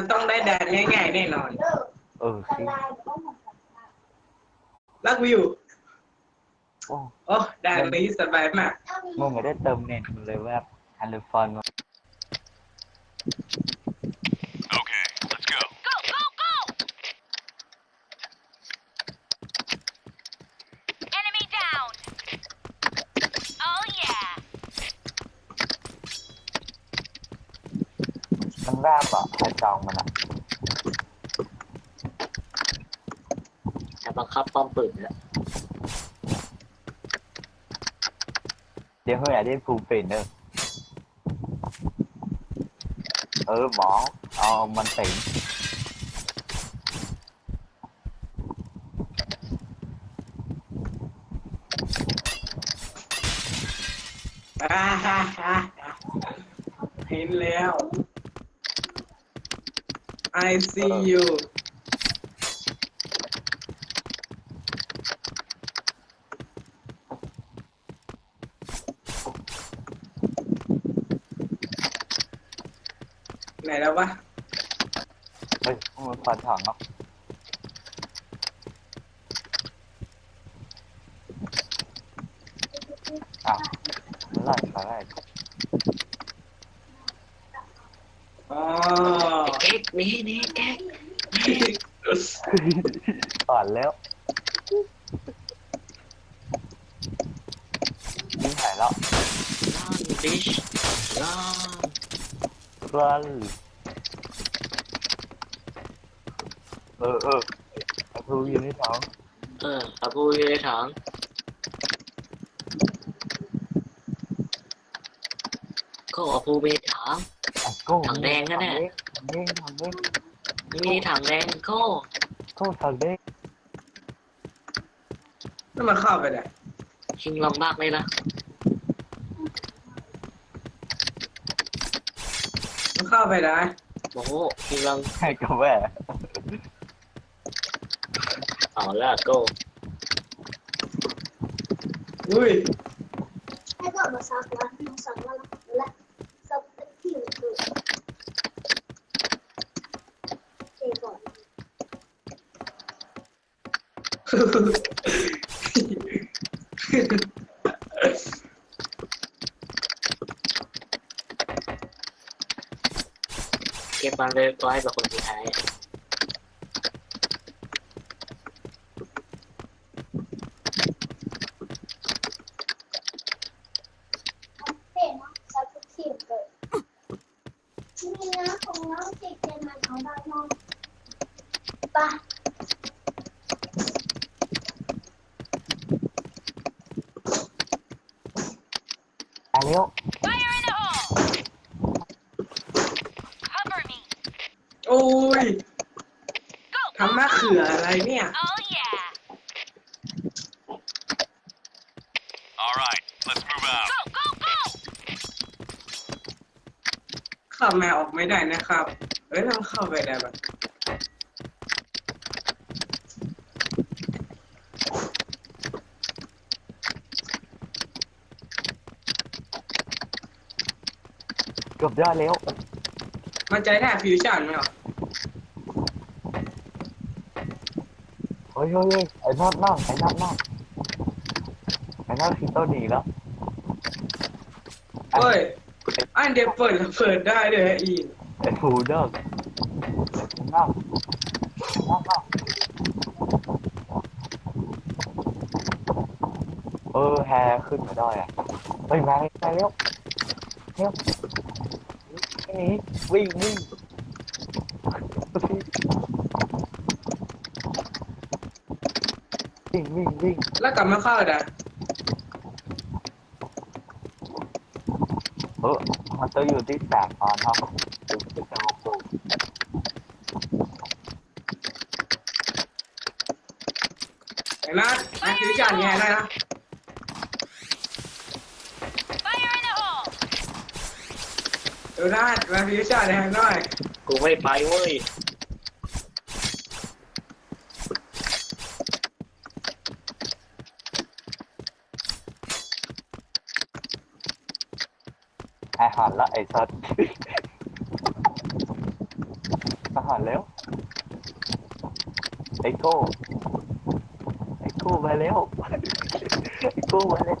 มันต้องได้แดนง่ายๆแน่นอน เออจริงรักวิว โอ้โอ้แดนนี้สบายมากมึงไม่ได้เติมเน็ตมันเลยว่าฮันเลฟอนมา บอะใครจองมันอะแต่บังคับป้อมปืนแล้วเดี๋ยวเฮ้ยอยากได้ฟูลเป็นเนอะเออหมอเอามันสิงอ่าฮ่าฮ่าเห็นแล้ว I see you ไหนแล้ววะ เฮ้ยมันฟันถังเนาะอ้าวมันไล่ไปไล่อ เอ็ก นี่นี่เอ็กก่อนแล้วยิงหายแล้วล่อนดิชล่อนรันเออเออเอาครูอยู่ในท้องเอออาบูอยู่ในถังก็อาบูมีถังอะโก้ถังแดงนั่นแหละถัง แดงถังแดงมีถังแดงก็โก้ถังแดงแล้วมันเข้าไปไหนชิงลองมากเลยนะมันเข้าไปไหนโอ้โหชิงลองให้กับแม่เอาละก็อุ้ย ให้ก่อนมาซักแล้วมาซักแล้วและซักที่มันคือเจก่อน เก็บมันเลยไว้แบบคนสุดท้าย เต้นนะซักที่มันเกิดนี่นะของน้องจิกเป็นมันของบ้านน้องป่ะ ตาย แล้ว Fire in the hole! Cover me! โอ้ย Go, ทำมะเขืออะไรเนี่ย Oh yeah! All right, let's move out. Go, go, go! เข้ามาออกไม่ได้นะครับ เอ้ยต้องเข้าไปได้ปะ เกือบได้แล้ว มันใจได้ฟิวชั่นไหมอะเฮ้ยเฮ้ยเฮ้ยไอ้นอดนั่งไอ้นอดนั่งไอ้นอดคือต้นหนีแล้วเฮ้ยอันเดียวเปิดแล้วเปิดได้เลยฮะอีนไอ้ผูเดิกนั่งนั่งนั่งเออแฮขึ้นมาได้อะเฮ้ยมาไปแล้วเร็ว หนีวิ่งวิ่งวิ่งวิ่งวิ่งแล้วกลับมาเข้าได้เออมันจะอยู่ที่แสงออนเนาะดูที่จะลงดูเห็นไหมนะฟิวชั่นแย่ได้นะ Fire in the hole! ดูนะมาฟิวชั่นแย่หน่อยกูไม่ไปเว้ยไอหันละไอสัตว์ไปหันแล้ว ไอโก้ ไอโก้มาแล้ว ไอโก้มาแล้วไอ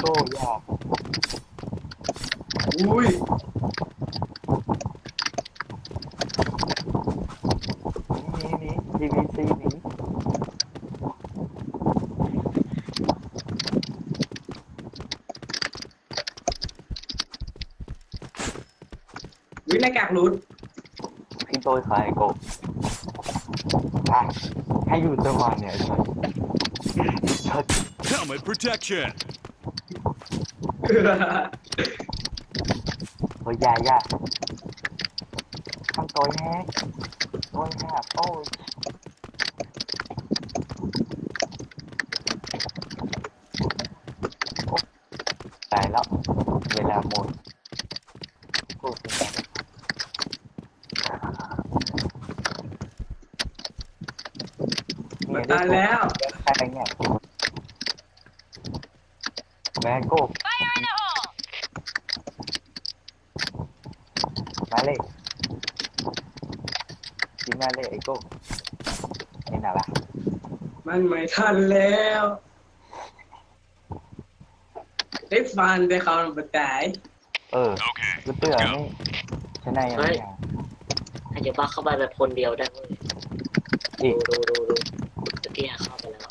โก้อยาก อุ้ยนี่นี่ทีวีซีนี่วิหน้ากากหลุดพี่โต้ยขายไอโก้อะให้อยู่จังหวะเนี่ยชัดชัด Helmet protection. เฮ้ยอยาอยาทำตัวแฮกตัวแฮกโอ้ยโอ๊ะตายแล้ว เวลาหมดกูเป็นไงมาตายแล้วใครเนี่ยแมงโก้ Fire in the hole! มาเลยกินมาเลยไอโก้นี่น่ะละมันไม่ทันแล้วได้ฟันได้เขามาตายเออ Okay, กูเตือน let's นี่ go. ชนะยังไงอะให้จะบ้าเข้าไปแบบคนเดียวได้เว้ยอีกดูดูดูดูตะกี้เข้าไปแล้ว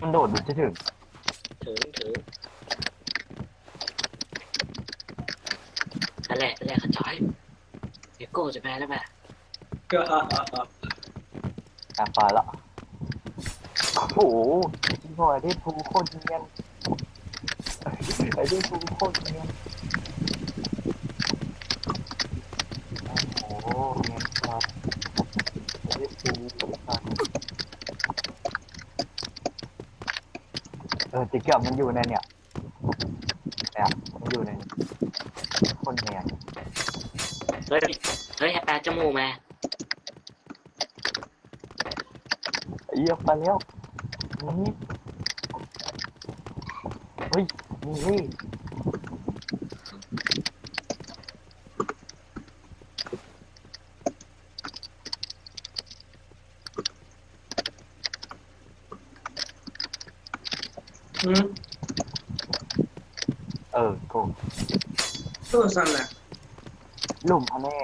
มันโดดดูจะถึงถึงถึงนั่น แหละแหละขันจอยเกโก้จะแพ้แล้วแบบก็อะปลาละโอ้โหที่พอได้ภูโคตรเนียนไอ้ได้ภูโคตรเนียนโอ้โหเนียนครับไอ้ได้ภูครับเออติเกอร์มันอยู่ในเนี่ยเนี่ยมันอยู่ในนี้คนเนียน เฮ้ย เฮ้ยแปะจมูกมาเยี่ยมไปแล้วนี่เฮ้ยนี่อืมเออโกตัวสั่นละลุ่มพะแน่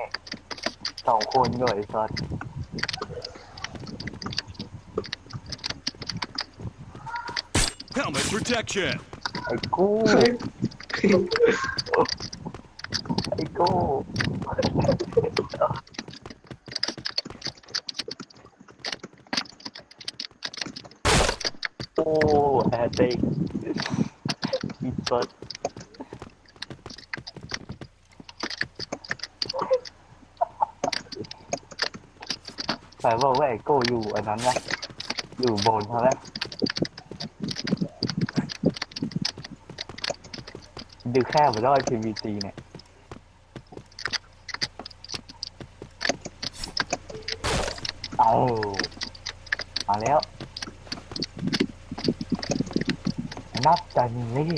สองคนเลยซอส Helmet protection. ไอ้กู้เฮ้ยไอ้กู้โอ้แอดเด็กอีซอส ใส่บอกว่าไอโก้อยู่อันนั้นนะอยู่บนเขาแล้วดูแค่บนรอย PVC เนี่ยเอามาแล้วนับจันนี่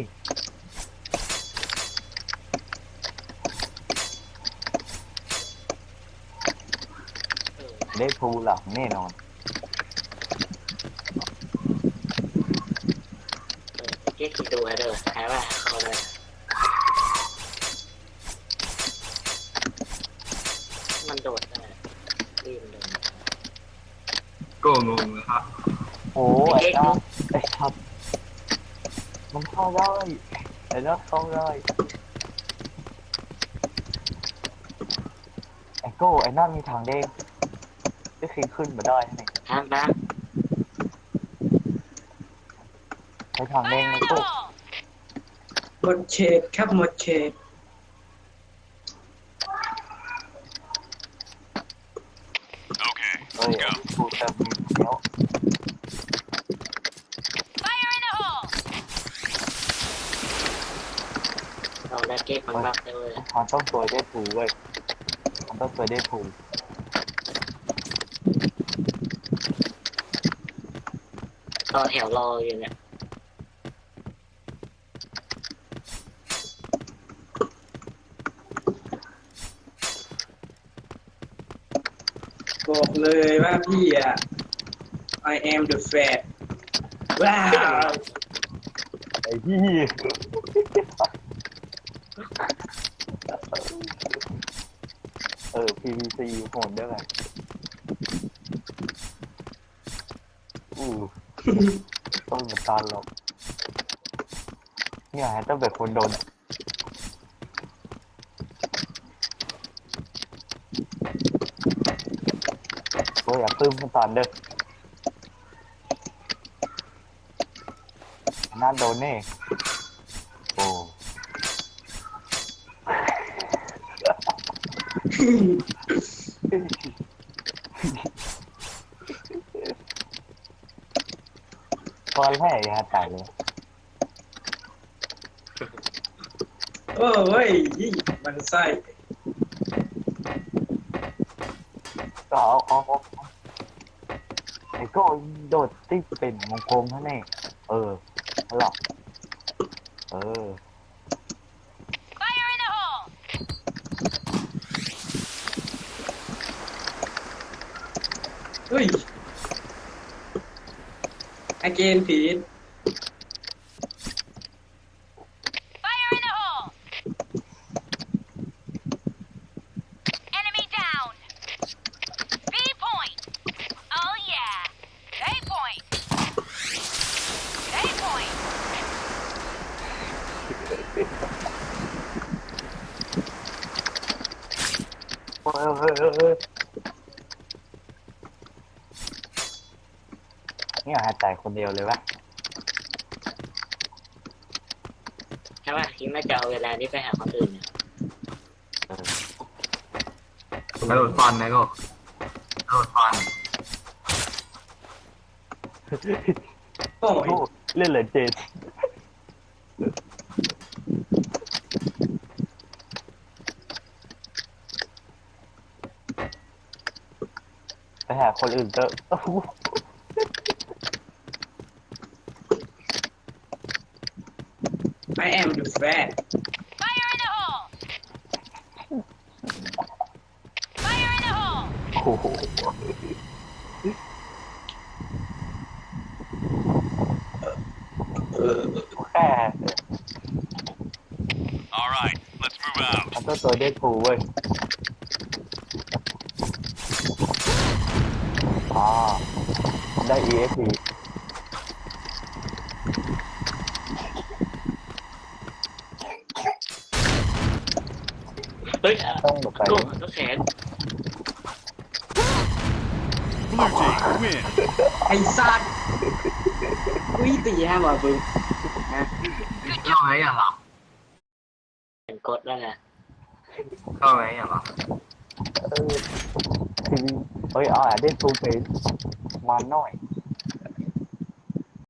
เออ ได้ภูหลังแน่นอนเออตะกี้คิดดูให้เด้อแพ้ว่าเข้าเลยมันโดดได้รีบเลยก็งงนะครับโอ้ไอ้นับไอ้ชับมันเข้าได้ไอ้นับเข้าได้ไอ้โก้ไอ้นั่นมีทางเด้ง จะขึ้นขึ้นมาได้ไหมทางตามใช้ทางเด้ Fire ง in ไอ้ the โก้ hole! หมดเฉดครับหมดเฉด Okay, เฮ้ย let's go. ภูเติมมีแล้ว Fire in the hole! เราได้เก็บมันบักได้เลยมันต้องสวยได้ภูเว้ยมันต้องสวยได้ภู ต่อแถวรออยู่เนี่ยบอกเลยว่าพี่อะ I am the fat ว้าวไอ้พี่เออ PVC โหนด้วยกันอู้ ต้องเหมือนกันหรอกเนี่ยต้องแบบคนโดนโอ้ยอย่าปลื้มคนตอนเด้อน่าโดนแน่โอ้ ตอนแรกยาตายเลยโอ้ยยี่มันไส้ก็เอาเอาเอาไอ้ก็โดดที่เป็นมงคลท่านนี่เออหรอกเออ Fire in the hole! เฮ้ย Again, Pete. Fire in the hole. Enemy down. B point. Oh yeah. A point. A point. Well, uh, uh, uh. ออเออเออเออเนี่ยหาตายคนเดียวเลยวะใช่ไหมคิดว่าจะเอาเวลานี้ไปหาคนอื่นเนี่ยกระโดดฟันนะก็กระโดดฟันโอ้ยโอ้เล่นเลยเจนไปหาคนอื่นเถอะโอ้โห I am the fat Fire in the hole! Fire in the hole! โอ้โหแค่ All right, let's move out. มันต้องตัวเด็กผู เว้ยอ่าได้ EXP เฮ้ยต้องแบบไปก็ก็แขน Blue team, win. ไอ้สัตว์อุ้ยตีห้าบ่บึงฮะเข้าไหมอย่างหรอเป็นกดแล้วไงเข้าไหมอย่างหรอเออทีวีเฮ้ยเอาอะได้ทูเป็นมาหน่อย